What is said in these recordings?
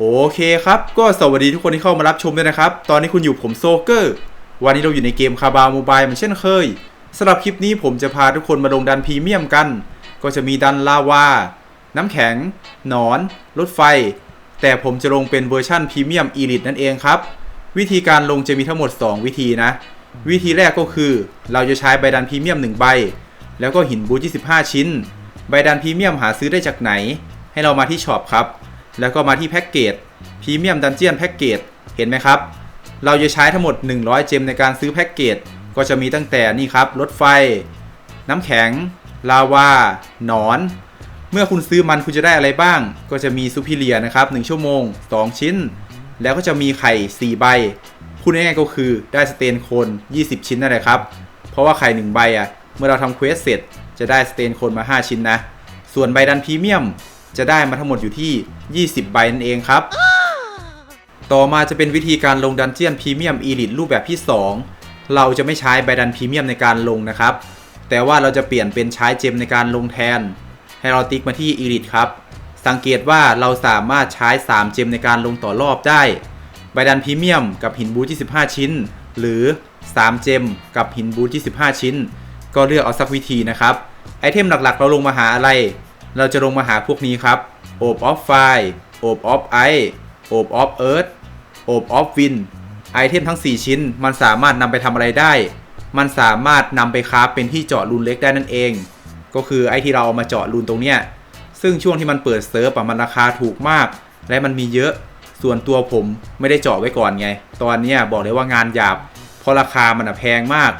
โอเคครับ ก็สวัสดีทุกคนที่เข้ามารับชมด้วยนะครับ ตอนนี้คุณอยู่ผมโซเกอร์ วันนี้เราอยู่ในเกมคาบาโมบายเหมือนเช่นเคยสำหรับคลิปนี้ผมจะพาทุกคนมาลงดันพรีเมียมกัน ก็จะมีดันลาวา น้ำแข็ง หนอน รถไฟ แต่ผมจะลงเป็นเวอร์ชั่นพรีเมียมอีลิตนั่นเองครับ วิธีการลงจะมีทั้งหมด 2 วิธีนะ วิธีแรกก็คือ เราจะใช้ใบดันพรีเมียม1ใบ แล้วก็หินบูท25 ชิ้น ใบดันพรีเมียมหาซื้อได้จากไหน ให้เรามาที่ช็อปครับ แล้วก็มาที่แพ็กเกจพรีเมียมดันเจียนแพ็กเกจเห็นไหมครับ เราจะใช้ทั้งหมด 100 เจมในการซื้อแพ็กเกจก็จะมีตั้งแต่นี่ครับรถไฟ น้ำแข็ง ลาวา หนอน เมื่อคุณซื้อมันคุณจะได้อะไรบ้าง ก็จะมีซูพิเลียนะครับ1ชั่วโมง 2 ชิ้น แล้วก็จะมีไข่ 4 ใบพูดง่ายๆก็คือได้สเตนโคน 20 ชิ้นนั่นแหละครับ เพราะว่าไข่ 1 ใบอะเมื่อเราทำเควสเสร็จจะได้สเตนโคนมา 5 ชิ้นนะ ส่วนใบดันพรีเมียม จะได้มาทั้งหมดอยู่ที่ 20 ใบนั่นเองครับ ต่อมาจะเป็นวิธีการลงดันเจียนพรีเมียมอีลิทรูปแบบที่ 2 เราจะไม่ใช้ใบดันพรีเมียมในการลงนะครับ แต่ว่าเราจะเปลี่ยนเป็นใช้เจมในการลงแทน ให้เราติ๊กมาที่อีลิทครับ สังเกตว่าเราสามารถใช้ 3 เจมในการลงต่อรอบได้ ใบดันพรีเมียมกับหินบูท25ชิ้น หรือ 3 เจมกับหินบูท25ชิ้น ก็เลือกเอาสักวิธีนะครับ ไอเทมหลักๆ เราลงมาหาอะไร เราจะลงมาหาพวกนี้ครับโอบออฟไฟโอบออฟไอโอบออฟเอิร์ธโอบอฟวินไอเทมทั้ง 4 ชิ้น มันสามารถนำไปทำอะไรได้ มันสามารถนำไปคราฟเป็นที่เจาะรูนเล็กได้นั่นเอง ก็คือไอที่เราเอามาเจาะรูนตรงเนี้ย ซึ่งช่วงที่มันเปิดเซิร์ฟอะมันราคาถูกมาก และมันมีเยอะ ส่วนตัวผมไม่ได้เจาะไว้ก่อนไง ตอนนี้บอกเลยว่างานหยาบ เพราะราคามันอะแพงมาก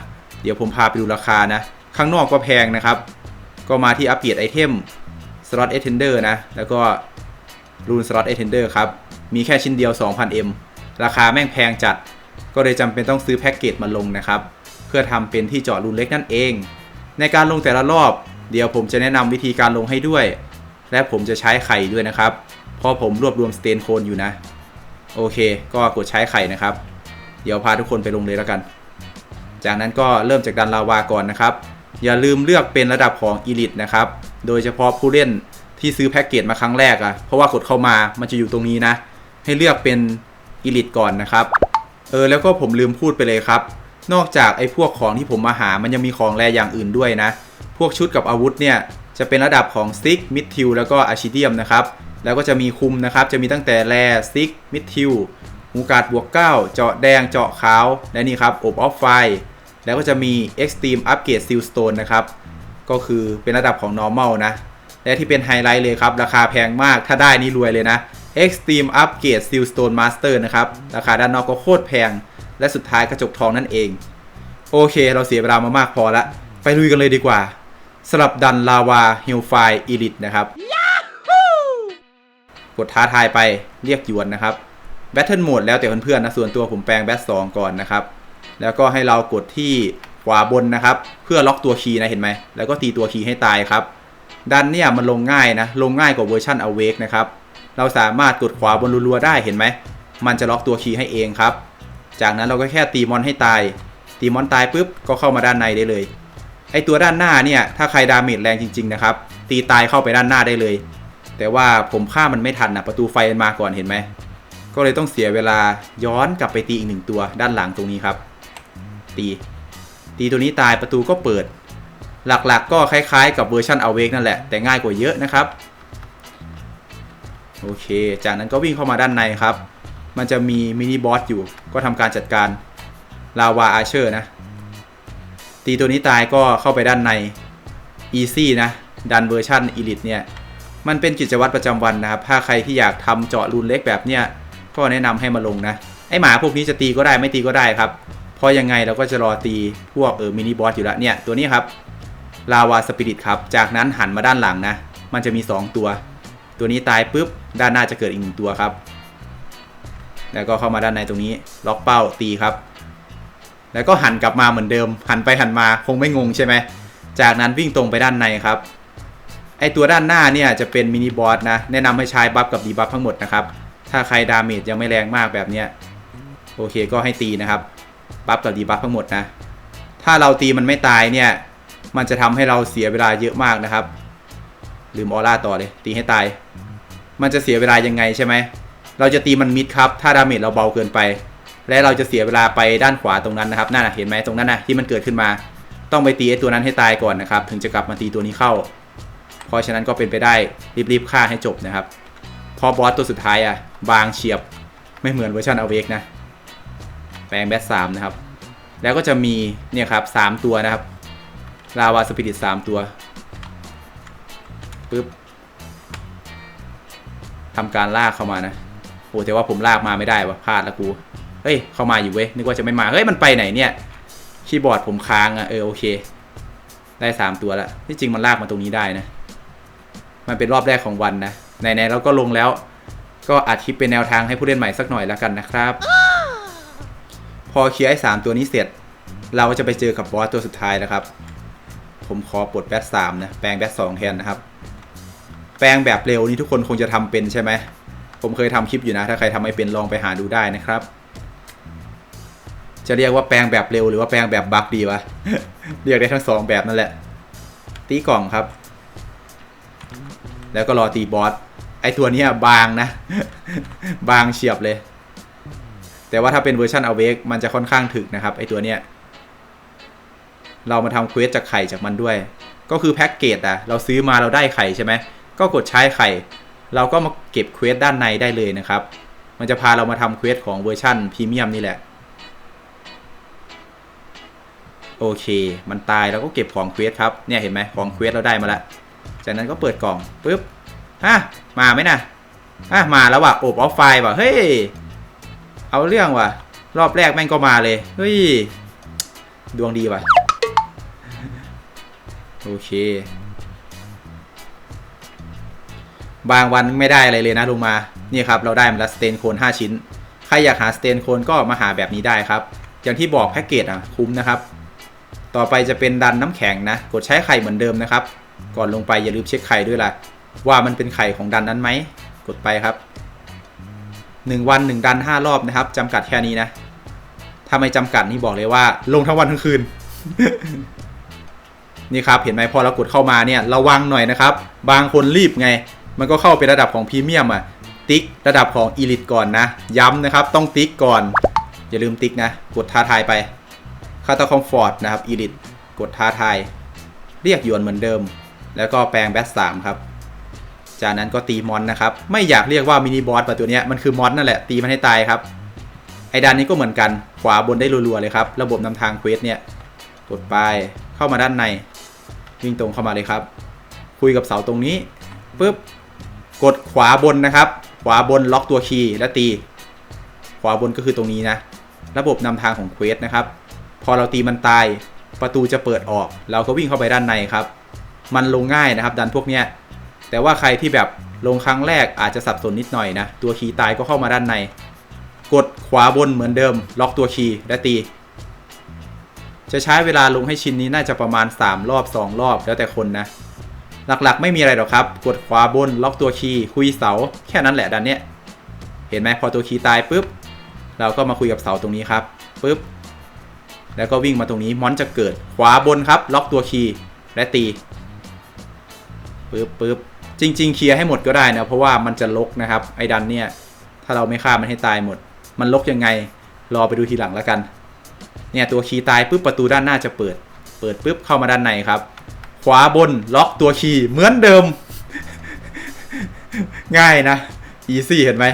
เดี๋ยวผมพาไปดูราคานะ ข้างนอกก็แพงนะครับ ก็มาที่อัปเกรดไอเทม สล็อตเอเทนเดอร์นะ แล้วก็รูนสล็อตเอเทนเดอร์ครับ มีแค่ชิ้นเดียว 2,000M ราคาแม่งแพงจัด ก็เลยจำเป็นต้องซื้อแพ็กเกจมาลงนะครับ เพื่อทำเป็นที่เจาะรูนเล็กนั่นเอง ในการลงแต่ละรอบ เดี๋ยวผมจะแนะนำวิธีการลงให้ด้วย และผมจะใช้ไข่ด้วยนะครับ เพราะผมรวบรวมสเตนโคนอยู่นะ โอเค ก็กดใช้ไข่นะครับ เดี๋ยวพาทุกคนไปลงเลยแล้วกัน จากนั้นก็เริ่มจากดันลาวาก่อนนะครับ อย่าลืมเลือกเป็นระดับของ Elite นะครับ โดยเฉพาะผู้เล่นที่ซื้อแพ็กเกจมาครั้งแรกอะ่ะ เพราะว่ากดเข้ามา มันจะอยู่ตรงนี้นะ ให้เลือกเป็น Elite ก่อนนะครับ เออ แล้วก็ผมลืมพูดไปเลยครับ นอกจากไอ้พวกของที่ผมมาหา มันยังมีของแรอย่างอื่นด้วยนะ พวกชุดกับอาวุธเนี่ย จะเป็นระดับของซิกมิดทิวแล้วก็อาชิเดียมนะครับ แล้วก็จะมีคุมนะครับ จะมีตั้งแต่แรซิกมิดทิวหูกาดบวก 9 เจาะแดง เจาะขาว และนี่ครับ อบออฟไฟ แล้วก็จะมี Extreme Upgrade Seal Stone นะครับ ก็คือเป็นระดับของ normal นะ และที่เป็นไฮไลท์เลยครับ ราคาแพงมากถ้าได้นี่รวยเลยนะ Extreme Upgrade Seal Stone Master นะครับ ราคาด้านนอกก็โคตรแพง และสุดท้ายกระจกทองนั่นเอง โอเคเราเสียเวลามามากพอละ ไปลุยกันเลยดีกว่าสำหรับดันลาวาฮิลไฟอีลิทนะครับ กดท้าทายไปเรียกหยวนนะครับแบทเทิลโหมดแล้วแต่เพื่อนๆนะส่วนตัวผมแปลงแบทสองก่อนนะครับ แล้วก็ให้เรากดที่ ขวาบนนะครับ เพื่อล็อกตัวคีย์นะเห็นไหม แล้วก็ตีตัวคีย์ให้ตายครับ ดันเนี่ยมันลงง่ายนะ ลงง่ายกว่าเวอร์ชัน Awake นะครับ เราสามารถกดขวาบนรัวๆได้เห็นไหม มันจะล็อกตัวคีย์ให้เองครับ จากนั้นเราก็แค่ตีมอนให้ตาย ตีมอนตายปุ๊บก็เข้ามาด้านในได้เลย ไอตัวด้านหน้าเนี่ยถ้าใครดาเมจแรงจริงๆนะครับ ตีตายเข้าไปด้านหน้าได้เลย แต่ว่าผมฆ่ามันไม่ทันนะประตูไฟมันมาก่อนเห็นไหม ก็เลยต้องเสียเวลาย้อนกลับไปตีอีกหนึ่งตัวด้านหลังตรงนี้ครับ ตี ตีตัวนี้ตายประตูก็เปิด หลักๆก็คล้ายๆ กับเวอร์ชัน Awake นั่นแหละ แต่ง่ายกว่าเยอะนะครับ โอเค จากนั้นก็วิ่งเข้ามาด้านในครับ มันจะมีมินิบอสอยู่ ก็ทำการจัดการลาวาอาเชอร์นะ ตีตัวนี้ตายก็เข้าไปด้านใน Easy นะ ดันเวอร์ชัน Elite เนี่ย มันเป็นกิจวัตรประจำวันนะครับ ถ้าใครที่อยากทำเจาะรูนเล็กแบบเนี้ย ก็แนะนำให้มาลงนะ ไอหมาพวกนี้จะตีก็ได้ไม่ตีก็ได้ครับ เพราะยังไงเราก็จะรอตีพวกเออมินิบอสอยู่แล้วเนี่ยตัวนี้ครับลาวาสปิริตครับ จากนั้นหันมาด้านหลังนะ มันจะมี 2 ตัว ตัวนี้ตายปุ๊บ ด้านหน้าจะเกิดอีกหนึ่งตัวครับ แล้วก็เข้ามาด้านในตรงนี้ ล็อกเป้าตีครับ แล้วก็หันกลับมาเหมือนเดิม หันไปหันมาคงไม่งงใช่ไหม จากนั้นวิ่งตรงไปด้านในครับ ไอตัวด้านหน้าเนี่ยจะเป็นมินิบอสนะ แนะนำให้ใช้บัฟกับดีบัฟทั้งหมดนะครับ ถ้าใครดาเมจยังไม่แรงมากแบบเนี้ย โอเคก็ให้ตีนะครับ บัฟกับดีบัฟทั้งหมดนะ ถ้าเราตีมันไม่ตายเนี่ย มันจะทำให้เราเสียเวลาเยอะมากนะครับ ลืมออร่าต่อเลย ตีให้ตาย มันจะเสียเวลายังไงใช่ไหม เราจะตีมันมิดครับ ถ้าดาเมจเราเบาเกินไป และเราจะเสียเวลาไปด้านขวาตรงนั้นนะครับนั่นนะเห็นไหมตรงนั้นนะที่มันเกิดขึ้นมา ต้องไปตีไอ้ตัวนั้นให้ตายก่อนนะครับ ถึงจะกลับมาตีตัวนี้เข้า เพราะฉะนั้นก็เป็นไปได้รีบๆฆ่าให้จบนะครับ พอบอสตัวสุดท้ายอะบางเฉียบไม่เหมือนเวอร์ชันอเวกนะ แปลงแบทสามนะครับ แล้วก็จะมีเนี่ยครับสามตัวนะครับ ลาวาสปิริตสามตัวปึ๊บทำการลากเข้ามานะโหแต่ว่าผมลากมาไม่ได้วะพลาดแล้วกู เฮ้ย เข้ามาอยู่เว้ย นึกว่าจะไม่มา เฮ้ย มันไปไหนเนี่ย คีย์บอร์ดผมค้างอะ่ะ เออ โอเค ได้สามตัวแล้วที่จริงมันลากมาตรงนี้ได้นะ มันเป็นรอบแรกของวันนะไหนๆเราก็ลงแล้ว ก็อัดคลิปเป็นแนวทางให้ผู้เล่นใหม่สักหน่อยแล้วกันนะครับ พอเคลียร์ไอ้สามตัวนี้เสร็จ เราจะไปเจอกับบอสตัวสุดท้ายแล้วครับ ผมขอปลดแบทสามนะแปลงแบทสองแทนนะครับ แปลงแบบเร็วนี่ทุกคนคงจะทำเป็นใช่ไหมผมเคยทำคลิปอยู่นะ ถ้าใครทำไม่เป็นลองไปหาดูได้นะครับ จะเรียกว่าแปลงแบบเร็วหรือว่าแปลงแบบบักดีวะเรียกได้ทั้งสองแบบนั่นแหละ ตีกล่องครับ แล้วก็รอตีบอสไอตัวนี้บางนะ บางเฉียบเลย แต่ว่าถ้าเป็นเวอร์ชันอเวกมันจะค่อนข้างถึกนะครับไอตัวเนี้ยเรามาทำเควสจากไข่จากมันด้วย ก็คือแพ็กเกจอะเราซื้อมาเราได้ไข่ใช่ไหมก็กดใช้ไข่ เราก็มาเก็บเควสด้านในได้เลยนะครับ มันจะพาเรามาทำเควสของเวอร์ชันพรีเมียมนี่แหละ โอเค มันตายแล้วก็เก็บของเควสครับ เนี่ยเห็นไหมของเควสเราได้มาแล้วจากนั้นก็เปิดกล่องปุ๊บฮะมาไหมนะอะมาแล้วว่ะโอบออฟไฟว่ะเฮ้ย เอาเรื่องว่ะ รอบแรกแม่งก็มาเลย เฮ้ย ดวงดีว่ะ โอเค บางวันไม่ได้อะไรเลยนะลงมา นี่ครับ เราได้มาแล้วสเตนโคน5 ชิ้น ใครอยากหาสเตนโคนก็มาหาแบบนี้ได้ครับ อย่างที่บอกแพ็กเกจอะ คุ้มนะครับ ต่อไปจะเป็นดันน้ำแข็งนะ กดใช้ไข่เหมือนเดิมนะครับ ก่อนลงไปอย่าลืมเช็คไข่ด้วยล่ะ ว่ามันเป็นไข่ของดันนั้นไหม กดไปครับ 1 วัน 1 ดัน 5 รอบนะครับจำกัดแค่นี้นะ ถ้าไม่จำกัดนี่บอกเลยว่า ลงทั้งวันทั้งคืน นี่ครับเห็นไหมพอเรากดเข้ามาเนี่ยระวังหน่อยนะครับ บางคนรีบไง มันก็เข้าเป็นระดับของพรีเมียมอะ ติ๊กระดับของอีลิตก่อนนะ ย้ำนะครับ ต้องติ๊กก่อน อย่าลืมติ๊กนะ กดท้าทายไปคาตาคอมฟอร์ตนะครับอีลิตกดท้าทาย เรียกยวนเหมือนเดิม แล้วก็แปลงแบทสามครับ จากนั้นก็ตีมอนนะครับ ไม่อยากเรียกว่ามินิบอสแบบตัวเนี้ยมันคือมอนนั่นแหละตีมันให้ตายครับ ไอ้ด้านนี้ก็เหมือนกัน ขวาบนได้รัวๆเลยครับ ระบบนำทางเควสเนี่ย กดไปเข้ามาด้านใน วิ่งตรงเข้ามาเลยครับ คุยกับเสาตรงนี้ปุ๊บ กดขวาบนนะครับ ขวาบนล็อกตัวคีย์และตี ขวาบนก็คือตรงนี้นะ ระบบนำทางของเควสนะครับ พอเราตีมันตาย ประตูจะเปิดออก เราก็วิ่งเข้าไปด้านในครับ มันลงง่ายนะครับ ดันพวกเนี้ย แต่ว่าใครที่แบบลงครั้งแรกอาจจะสับสนนิดหน่อยนะ ตัวคีย์ตายก็เข้ามาด้านใน กดขวาบนเหมือนเดิม ล็อกตัวคีย์และตี จะใช้เวลาลงให้ชิ้นนี้น่าจะประมาณ 3 รอบ 2 รอบแล้วแต่คนนะ หลักๆ ไม่มีอะไรหรอกครับ กดขวาบน ล็อกตัวคีย์คุยเสา แค่นั้นแหละดันเนี้ยเห็นไหมพอตัวคีย์ตายปุ๊บเราก็มาคุยกับเสาตรงนี้ครับปุ๊บแล้วก็วิ่งมาตรงนี้มอนจะเกิดขวาบนครับ ล็อกตัวคีย์และตีปึ๊บปึ๊บ จริง ๆ เคลียร์ให้หมดก็ได้นะ เพราะว่ามันจะลกนะครับ ไอ้ดันเนี่ย ถ้าเราไม่ฆ่ามันให้ตายหมด มันลกยังไง รอไปดูทีหลังแล้วกัน เนี่ยตัวคีย์ตายปุ๊บประตูด้านหน้าจะเปิด เปิดปุ๊บเข้ามาด้านในครับ ขวาบนล็อกตัวคีย์เหมือนเดิม ง่ายนะอีซี่เห็นไหม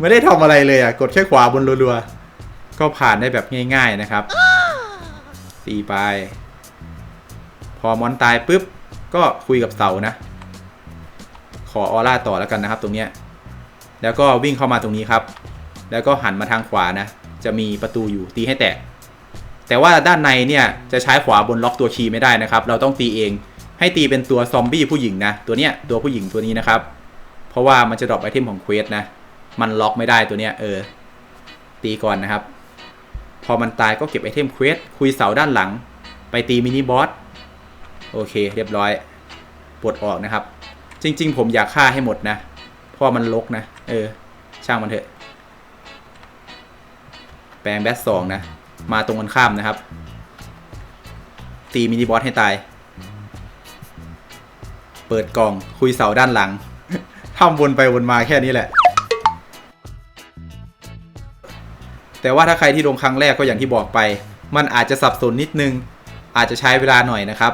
ไม่ได้ทำอะไรเลยอะ กดแค่ขวาบนรัวๆ ก็ผ่านได้แบบง่าย ๆนะครับ ตีไป พอมอนตายปุ๊บ ก็คุยกับเสานะ อออร่าต่อแล้วกันนะครับ ตรงเนี้ยแล้วก็วิ่งเข้ามาตรงนี้ครับ แล้วก็หันมาทางขวานะ จะมีประตูอยู่ตีให้แตก แต่ว่าด้านในเนี่ยจะใช้ขวาบนล็อกตัวคีย์ไม่ได้นะครับ เราต้องตีเอง ให้ตีเป็นตัวซอมบี้ผู้หญิงนะ ตัวเนี้ยตัวผู้หญิงตัวนี้นะครับ เพราะว่ามันจะดรอปไอเทมของเควสนะ มันล็อกไม่ได้ตัวเนี้ยเออ ตีก่อนนะครับ พอมันตายก็เก็บไอเทมเควสคุยเสาด้านหลัง ไปตีมินิบอส โอเค เรียบร้อย ปลดออกนะครับ จริง ๆ ผมอยากฆ่าให้หมดนะเพราะมันลกนะ เออ ช่างมันเถอะ แปลงแบทสองนะ มาตรงกันข้ามนะครับ ตีมินิบอสให้ตาย เปิดกล่องคุยเสาด้านหลังทำวนไปวนมาแค่นี้แหละ แต่ว่าถ้าใครที่ลงครั้งแรกก็อย่างที่บอกไป มันอาจจะสับสนนิดนึง อาจจะใช้เวลาหน่อยนะครับ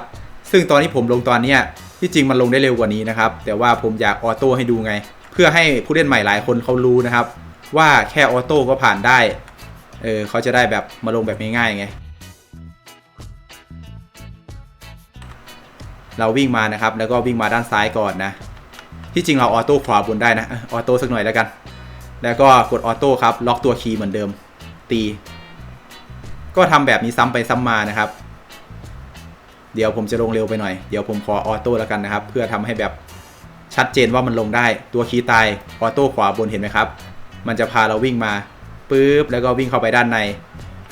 ซึ่งตอนที่ผมลงตอนเนี้ย ที่จริงมันลงได้เร็วกว่านี้นะครับ แต่ว่าผมอยากออโต้ให้ดูไง เพื่อให้ผู้เล่นใหม่หลายคนเขารู้นะครับ ว่าแค่ออโต้ก็ผ่านได้ เออเขาจะได้แบบมาลงแบบง่ายๆไง เราวิ่งมานะครับ แล้วก็วิ่งมาด้านซ้ายก่อนนะ ที่จริงเราออโต้ขวาบนได้นะ ออออโต้สักหน่อยแล้วกัน แล้วก็กดออโต้ครับ ล็อกตัวคีย์เหมือนเดิม ตี ก็ทำแบบนี้ซ้ำไปซ้ำมานะครับ เดี๋ยวผมจะลงเร็วไปหน่อย เดี๋ยวผมขอออโต้แล้วกันนะครับ เพื่อทำให้แบบชัดเจนว่ามันลงได้ ตัวคีย์ตายออโต้ขวาบนเห็นไหมครับ มันจะพาเราวิ่งมาปุ๊บแล้วก็วิ่งเข้าไปด้านใน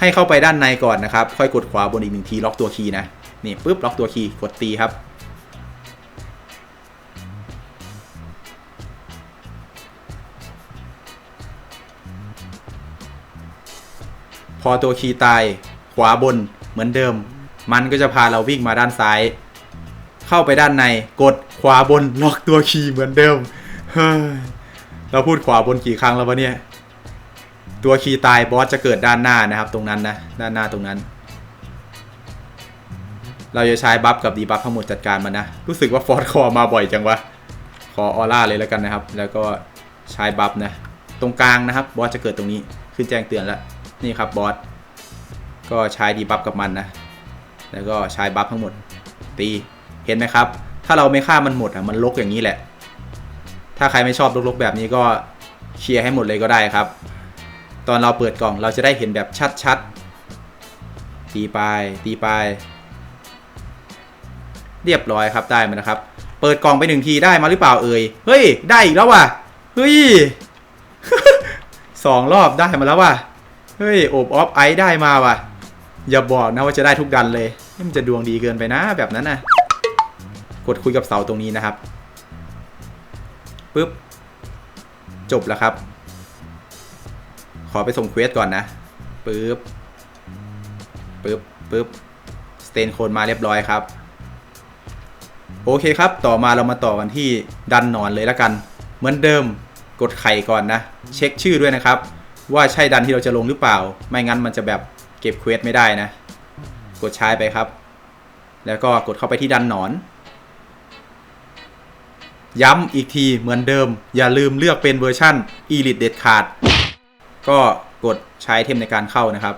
ให้เข้าไปด้านในก่อนนะครับ ค่อยกดขวาบนอีกหนึ่งทีล็อกตัวคีย์นะ นี่ปุ๊บล็อกตัวคีย์กดตีครับ พอตัวคีย์ตายขวาบนเหมือนเดิม มันก็จะพาเราวิ่งมาด้านซ้าย เข้าไปด้านในกดขวาบนล็อกตัวคีย์เหมือนเดิมเฮ้ยเราพูดขวาบนกี่ครั้งแล้ววะเนี่ย ตัวคีย์ตายบอสจะเกิดด้านหน้านะครับ ตรงนั้นนะด้านหน้าตรงนั้น เราจะใช้บัฟกับดีบัฟทั้งหมดจัดการมันนะ รู้สึกว่าฟอร์ดคอมาบ่อยจังวะขอออร่าเลยแล้วกันนะครับ แล้วก็ใช้บัฟนะ ตรงกลางนะครับบอสจะเกิดตรงนี้ขึ้นแจ้งเตือนแล้วนี่ครับบอสก็ใช้ดีบัฟกับมันนะ แล้วก็ใช้บัฟทั้งหมดตีเห็นไหมครับ ถ้าเราไม่ฆ่ามันหมดอะมันลกอย่างนี้แหละ ถ้าใครไม่ชอบลกๆแบบนี้ก็เคลียร์ให้หมดเลยก็ได้ครับ ตอนเราเปิดกล่องเราจะได้เห็นแบบชัดๆ ตีไปตีไป เรียบร้อยครับได้มานะครับ เปิดกล่องไปหนึ่งทีได้มาหรือเปล่าเอ่ยเฮ้ย ได้อีกแล้วว่ะเฮ้ยสองรอบได้มาแล้วว่ะเฮ้ยโอบออฟไอซ์ได้มาว่ะ อย่าบอกนะว่าจะได้ทุกดันเลยนี่มันจะดวงดีเกินไปนะแบบนั้นนะกดคุยกับเสาตรงนี้นะครับปึ๊บ จบแล้วครับ ขอไปส่งเควสก่อนนะปึ๊บปึ๊บปึ๊บสเตนโคนมาเรียบร้อยครับ โอเคครับ ต่อมาเรามาต่อกันที่ดันนอนเลยละกัน เหมือนเดิมกดไข่ก่อนนะ เช็คชื่อด้วยนะครับ ว่าใช่ดันที่เราจะลงหรือเปล่า ไม่งั้นมันจะแบบ เก็บเควสไม่ได้นะ กดใช้ไปครับ แล้วก็กดเข้าไปที่ดันหนอน ย้ำอีกทีเหมือนเดิม อย่าลืมเลือกเป็นเวอร์ชั่น Elite เด็ดขาด ก็กดใช้เทมในการเข้านะครับ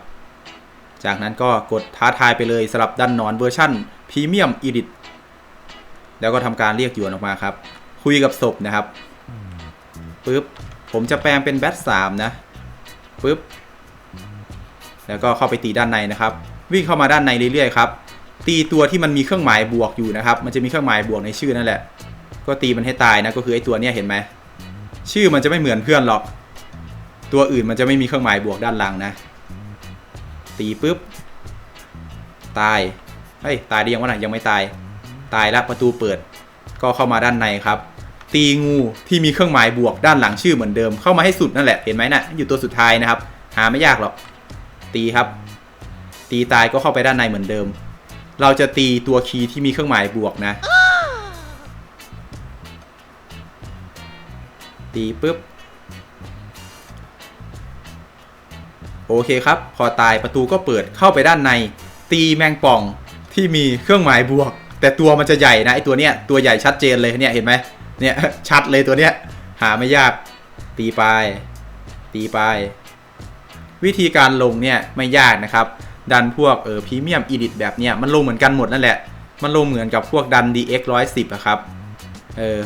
จากนั้นก็กดท้าทายไปเลยสำหรับดันหนอนเวอร์ชั่นพรีเมียม Elite แล้วก็ทำการเรียกหยวนออกมาครับ คุยกับศพนะครับปึ๊บผมจะแปลงเป็นแบทสามนะปึ๊บ แล้วก็เข้าไปตีด้านในนะครับ วิ่งเข้ามาด้านในเรื่อยๆครับตีตัวที่มันมีเครื่องหมายบวกอยู่นะครับ มันจะมีเครื่องหมายบวกในชื่อนั่นแหละ ก็ตีมันให้ตายนะก็คือไอ้ตัวเนี้ยเห็นไหมชื่อมันจะไม่เหมือนเพื่อนหรอก ตัวอื่นมันจะไม่มีเครื่องหมายบวกด้านหลังนะ ตีปุ๊บตายเฮ้ยตายได้ยังวะน่ะยังไม่ตาย ตายแล้วประตูเปิด ก็เข้ามาด้านในครับ ตีงูที่มีเครื่องหมายบวกด้านหลังชื่อเหมือนเดิมเข้ามาให้สุดนั่นแหละเห็นไหมนะ่ะอยู่ตัวสุดท้ายนะครับ หาไม่ยากหรอก ตีครับ ตีตายก็เข้าไปด้านในเหมือนเดิม เราจะตีตัวคีย์ที่มีเครื่องหมายบวกนะ ตีปุ๊บ โอเคครับ พอตายประตูก็เปิดเข้าไปด้านใน ตีแมงป่องที่มีเครื่องหมายบวก แต่ตัวมันจะใหญ่นะไอตัวเนี้ยตัวใหญ่ชัดเจนเลยเนี่ยเห็นไหมเนี่ยชัดเลยตัวเนี้ยหาไม่ยาก ตีไป ตีไป วิธีการลงเนี่ยไม่ยากนะครับ ดันพวกเออพรีเมียมอีดิทแบบเนี้ยมันลงเหมือนกันหมดนั่นแหละ มันลงเหมือนกับพวกดัน DX 110อะครับ เออ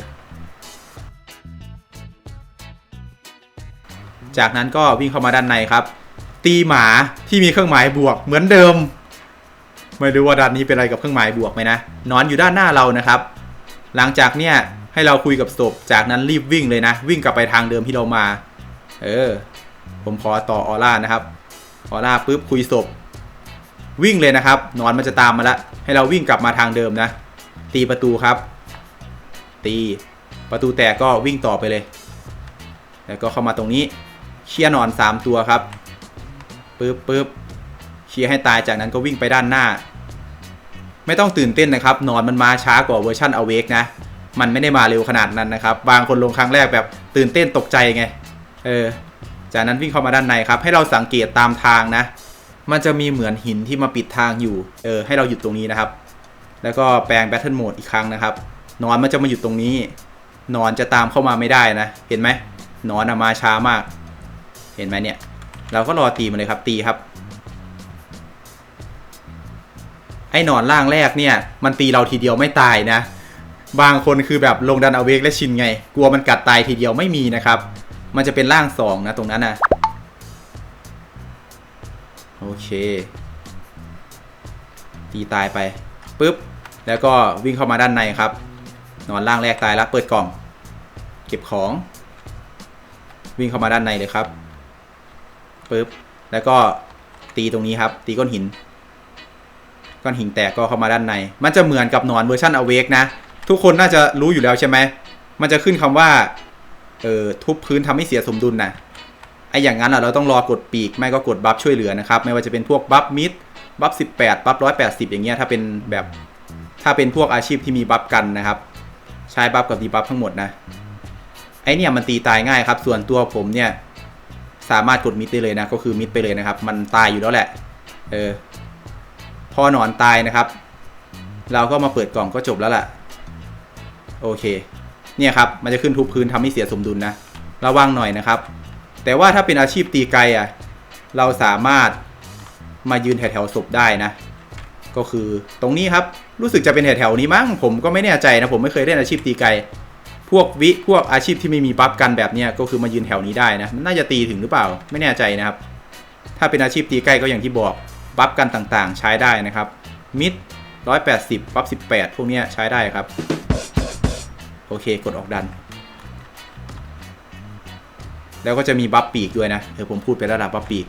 จากนั้นก็วิ่งเข้ามาด้านในครับ ตีหมาที่มีเครื่องหมายบวกเหมือนเดิม ไม่รู้ว่าด้านนี้เป็นอะไรกับเครื่องหมายบวกไหมนะ นอนอยู่ด้านหน้าเรานะครับ หลังจากเนี่ยให้เราคุยกับศพ จากนั้นรีบวิ่งเลยนะ วิ่งกลับไปทางเดิมที่เรามา เออ ผมขอต่อออร่านะครับออร่าปุ๊บคุยศพ วิ่งเลยนะครับ นอนมันจะตามมาล้วให้เราวิ่งกลับมาทางเดิมนะ ตีประตูครับ ตีประตูแตกก็วิ่งต่อไปเลย แล้วก็เข้ามาตรงนี้เคลียร์นอน 3 ตัวครับปึ๊บปึ๊บเคลียร์ให้ตายจากนั้นก็วิ่งไปด้านหน้า ไม่ต้องตื่นเต้นนะครับ นอนมันมาช้ากว่าเวอร์ชัน Awake นะ มันไม่ได้มาเร็วขนาดนั้นนะครับ บางคนลงครั้งแรกแบบตื่นเต้นตกใจไง เออ จากนั้นวิ่งเข้ามาด้านในครับ ให้เราสังเกตตามทางนะ มันจะมีเหมือนหินที่มาปิดทางอยู่ เออ ให้เราหยุดตรงนี้นะครับ แล้วก็แปลง Battle Mode อีกครั้งนะครับ นอนมันจะมาหยุดตรงนี้ นอนจะตามเข้ามาไม่ได้นะ เห็นไหมนอนอมาช้ามาก เห็นไหมเนี่ย เราก็รอตีมันเลยครับ ตีครับ ไอ้นอนล่างแรกเนี่ย มันตีเราทีเดียวไม่ตายนะ บางคนคือแบบลงดันเอาเวกและชินไง กลัวมันกัดตายทีเดียวไม่มีนะครับ มันจะเป็นร่างสองนะตรงนั้นนะโอเค ตีตายไปปุ๊บ แล้วก็วิ่งเข้ามาด้านในครับ นอนล่างแรกตายแล้วเปิดกล่อง เก็บของ วิ่งเข้ามาด้านในเลยครับปุ๊บ แล้วก็ตีตรงนี้ครับ ตีก้อนหิน ก้อนหินแตกก็เข้ามาด้านใน มันจะเหมือนกับนอนเวอร์ชันอเวกนะ ทุกคนน่าจะรู้อยู่แล้วใช่ไหม มันจะขึ้นคำว่า เออทุบพื้นทำให้เสียสมดุลนะไออย่างนั้นเราต้องรอกดปีกไม่ก็กดบัฟช่วยเหลือนะครับ ไม่ว่าจะเป็นพวกบัฟมิดบัฟ18บัฟ180อย่างเงี้ยถ้าเป็นแบบถ้าเป็นพวกอาชีพที่มีบัฟกันนะครับ ใช้บัฟกับดีบัฟทั้งหมดนะไอเนี่ยมันตีตายง่ายครับ ส่วนตัวผมเนี่ยสามารถกดมิดได้เลยนะ ก็คือมิดไปเลยนะครับ มันตายอยู่แล้วแหละ เออ พอหนอนตายนะครับ เราก็มาเปิดกล่องก็จบแล้วล่ะ โอเค เนี่ยครับมันจะขึ้นทุบพื้นทำให้เสียสมดุลนะระวังหน่อยนะครับ แต่ว่าถ้าเป็นอาชีพตีไกลอะเราสามารถมายืนแถวๆศพได้นะ ก็คือตรงนี้ครับรู้สึกจะเป็นแถวๆนี้มั้งผมก็ไม่แน่ใจนะผมไม่เคยเล่นอาชีพตีไกลพวกวิพวกอาชีพที่ไม่มีบัฟกันแบบเนี้ยก็คือมายืนแถวนี้ได้นะมันน่าจะตีถึงหรือเปล่าไม่แน่ใจนะครับ ถ้าเป็นอาชีพตีใกล้ก็อย่างที่บอกบัฟกันต่างๆ ใช้ได้นะครับมิด180บัฟ18 พวกเนี้ยใช้ได้ครับ อเคกดออกดัน แล้วก็จะมีบัฟปีกด้วยนะเดี๋ยวผมพูดไประดับบัฟปีก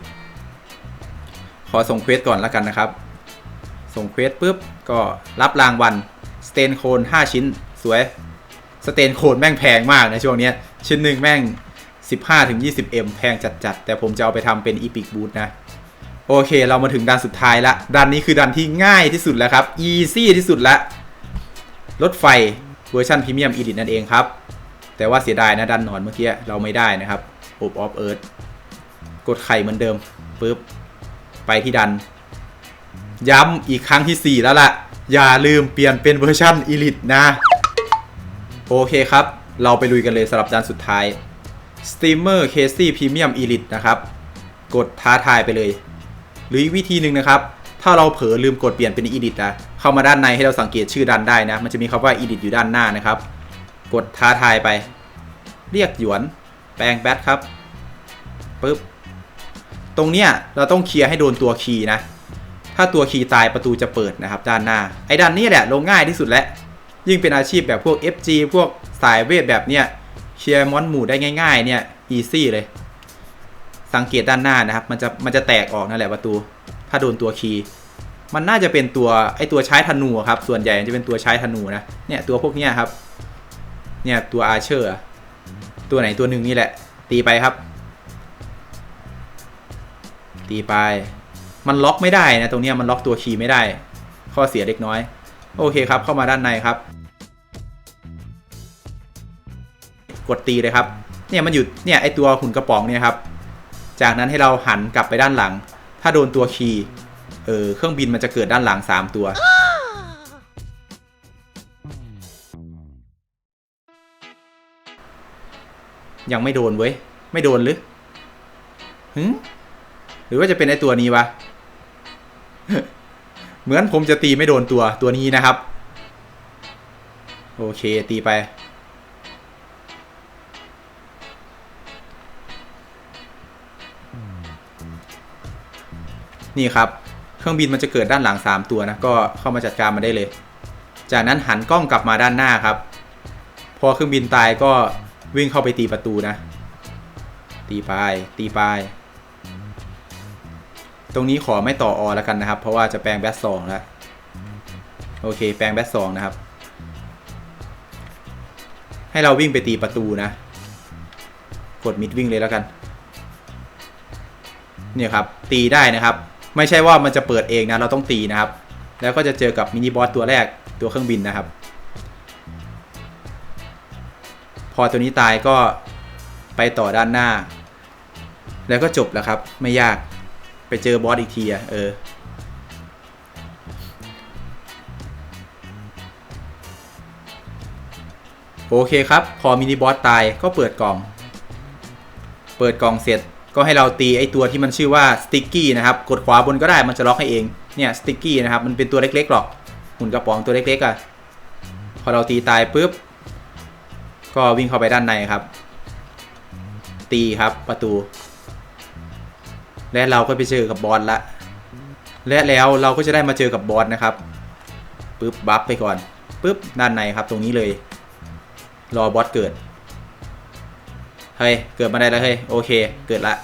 ขอส่งเควสก่อนแล้วกันนะครับ ส่งเควสปุ๊บก็รับรางวัลสเตนโคน5 ชิ้นสวยสเตนโคนแม่งแพงมากในช่วงเนี้ยชิ้นหนึ่งแม่ง 15-20M แพงจัดๆ แต่ผมจะเอาไปทำเป็นอีพิกบูทนะ โอเคเรามาถึงดันสุดท้ายละดันนี้คือดันที่ง่ายที่สุดแล้วครับอีซี่ที่สุดละรถไฟ เวอร์ชันพรีเมียมอีดิทนั่นเองครับ แต่ว่าเสียดายนะดันหนอนเมื่อกี้เราไม่ได้นะครับโอบออฟเอิร์ธกดไข่เหมือนเดิมปุ๊บไปที่ดัน ย้ำอีกครั้งที่ 4 แล้วล่ะ อย่าลืมเปลี่ยนเป็นเวอร์ชันอีลิทนะ โอเคครับ เราไปลุยกันเลยสำหรับดันสุดท้าย Steamer Casey Premium Elite นะครับ กดท้าทายไปเลย หรืออีกวิธีหนึ่งนะครับ ถ้าเราเผลอลืมกดเปลี่ยนเป็น Edit นะ เข้ามาด้านในให้เราสังเกตชื่อดันได้นะ มันจะมีคำว่า Edit อยู่ด้านหน้านะครับ กดท้าทายไป เรียกหยวน แปลงแบทครับปึ๊บ ตรงเนี้ยเราต้องเคลียร์ให้โดนตัวคีย์นะ ถ้าตัวคีย์ตายประตูจะเปิดนะครับ ด้านหน้า ไอ้ด้านนี้แหละลงง่ายที่สุดแล้ว ยิ่งเป็นอาชีพแบบพวก FG พวกสายเวทแบบเนี้ยเคลียร์มอนหมู่ได้ง่ายๆเนี่ยอีซี่เลย สังเกตด้านหน้านะครับ มันจะมันจะแตกออกนั่นแหละประตู ถ้าโดนตัวคีย์มันน่าจะเป็นตัวไอตัวใช้ธนูครับ ส่วนใหญ่จะเป็นตัวใช้ธนูนะ เนี่ยตัวพวกเนี้ยครับ เนี่ยตัวอาเชอร์ตัวไหนตัวหนึ่งนี่แหละ ตีไปครับ ตีไป มันล็อกไม่ได้นะตรงเนี้ยมันล็อกตัวคีย์ไม่ได้ ข้อเสียเล็กน้อย โอเคครับ เข้ามาด้านในครับ กดตีเลยครับ เนี่ยมันอยู่ เนี่ยไอตัวหุ่นกระป๋องเนี่ยครับ จากนั้นให้เราหันกลับไปด้านหลัง ถ้าโดนตัวคีย์เออเครื่องบินมันจะเกิดด้านหลัง 3 ตัว ยังไม่โดนเว้ย ไม่โดนหรือหึหรือว่าจะเป็นไอตัวนี้วะ เหมือนผมจะตีไม่โดนตัวตัวนี้นะครับ โอเคตีไป นี่ครับ เครื่องบินมันจะเกิดด้านหลัง 3 ตัวนะ ก็เข้ามาจัดการมาได้เลย จากนั้นหันกล้องกลับมาด้านหน้าครับ พอเครื่องบินตายก็วิ่งเข้าไปตีประตูนะ ตีไปตีไปตรงนี้ขอไม่ต่ออแล้วกันนะครับ เพราะว่าจะแปลงแบทสองแล้ว โอเค แปลงแบทสองนะครับ ให้เราวิ่งไปตีประตูนะ กดมิดวิ่งเลยแล้วกัน เนี่ยครับ ตีได้นะครับ ไม่ใช่ว่ามันจะเปิดเองนะเราต้องตีนะครับ แล้วก็จะเจอกับมินิบอสตัวแรกตัวเครื่องบินนะครับ พอตัวนี้ตายก็ไปต่อด้านหน้า แล้วก็จบแล้วครับ ไม่ยากไปเจอบอสอีกทีอะเออโอเคครับ พอมินิบอสตายก็เปิดกล่อง เปิดกล่องเสร็จ ก็ให้เราตีไอตัวที่มันชื่อว่าสติ๊กกี้นะครับกดขวาบนก็ได้มันจะล็อกให้เองเนี่ยสติ๊กกี้นะครับมันเป็นตัวเล็กๆหรอกหุ่นกระป๋องตัวเล็กๆอะ่ะพอเราตีตายปุ๊บก็วิ่งเข้าไปด้านในครับ ตีครับประตู และเราก็ไปเจอกับบอสละ และแล้วเราก็จะได้มาเจอกับบอสนะครับปุ๊บบัฟไปก่อนปุ๊บด้านในครับตรงนี้เลย รอบอสเกิด เฮ้ย เกิดมาได้แล้วเฮ้ย โอเค เกิดละ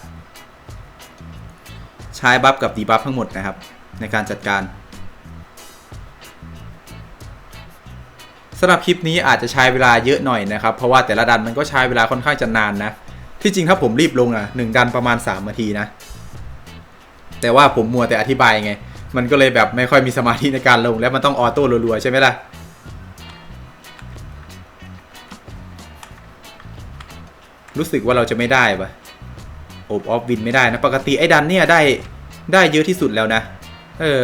ใช้บัฟกับดีบัฟทั้งหมดนะครับ ในการจัดการสำหรับคลิปนี้อาจจะใช้เวลาเยอะหน่อยนะครับ เพราะว่าแต่ละดันมันก็ใช้เวลาค่อนข้างจะนานนะ ที่จริงถ้าผมรีบลงอะหนึ่งดันประมาณ 3 นาทีนะ แต่ว่าผมมัวแต่อธิบายไง มันก็เลยแบบไม่ค่อยมีสมาธิในการลงแล้วมันต้องออโต้รัวๆใช่ไหมล่ะ รู้สึกว่าเราจะไม่ได้ปะโอบออฟวินไม่ได้นะ ปกติไอ้ดันเนี่ยได้ได้เยอะที่สุดแล้วนะ เออ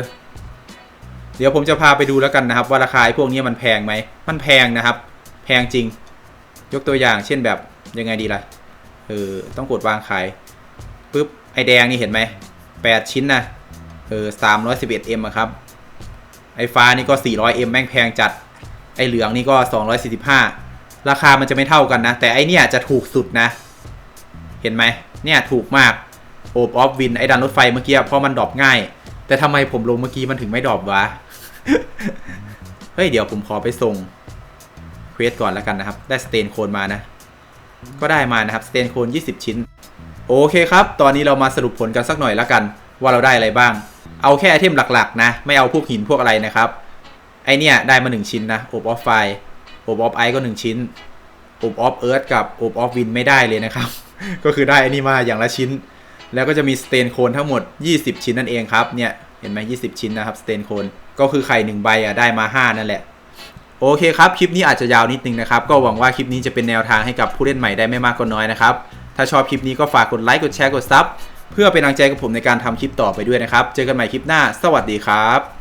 เดี๋ยวผมจะพาไปดูแล้วกันนะครับ ว่าราคาไอ้พวกนี้มันแพงไหม มันแพงนะครับ แพงจริง ยกตัวอย่างเช่นแบบยังไงดีล่ะ เออ ต้องกดวางขายปุ๊บ ไอแดงนี่เห็นไหมแปดชิ้นนะ เออสามร้อยสิบเอ็ดเอ็มครับ ไอฟ้านี่ก็สี่ร้อยเอ็มแม่งแพงจัด ไอเหลืองนี่ก็สองร้อยสี่สิบห้า ราคามันจะไม่เท่ากันนะ แต่ไอเนี่ยจะถูกสุดนะ เห็นไหมเนี่ยถูกมากโอบออฟวินไอดันรถไฟเมื่อกี้เพราะมันดรอปง่าย แต่ทำไมผมลงเมื่อกี้มันถึงไม่ดรอปวะ เฮ้ยเดี๋ยวผมขอไปส่งเควสก่อนแล้วกันนะครับ ได้สเตนโคนมานะ ก็ได้มานะครับสเตนโคน20 ชิ้น โอเคครับ ตอนนี้เรามาสรุปผลกันสักหน่อยแล้วกัน ว่าเราได้อะไรบ้าง เอาแค่ไอเทมหลักๆ นะ ไม่เอาพวกหินพวกอะไรนะครับไอเนี่ยได้มา 1 ชิ้นนะโอบออฟไฟ อบออฟไอก็ 1 ชิ้นอบออฟเอิร์ธกับอบออฟวินไม่ได้เลยนะครับ ก็คือได้อันนี้มาอย่างละชิ้น แล้วก็จะมีสเตนโคนทั้งหมด 20 ชิ้นนั่นเองครับเนี่ยเห็นไหม20ชิ้นนะครับสเตนโคนก็คือไข่1ใบอะได้มา 5 นั่นแหละ โอเคครับ คลิปนี้อาจจะยาวนิดนึงนะครับ ก็หวังว่าคลิปนี้จะเป็นแนวทางให้กับผู้เล่นใหม่ได้ไม่มากก็น้อยนะครับ ถ้าชอบคลิปนี้ก็ฝากกดไลค์กดแชร์กดซับเพื่อเป็นกำลังใจกับผมในการทำคลิปต่อไปด้วยนะครับ เจอกันใหม่คลิปหน้า สวัสดีครับ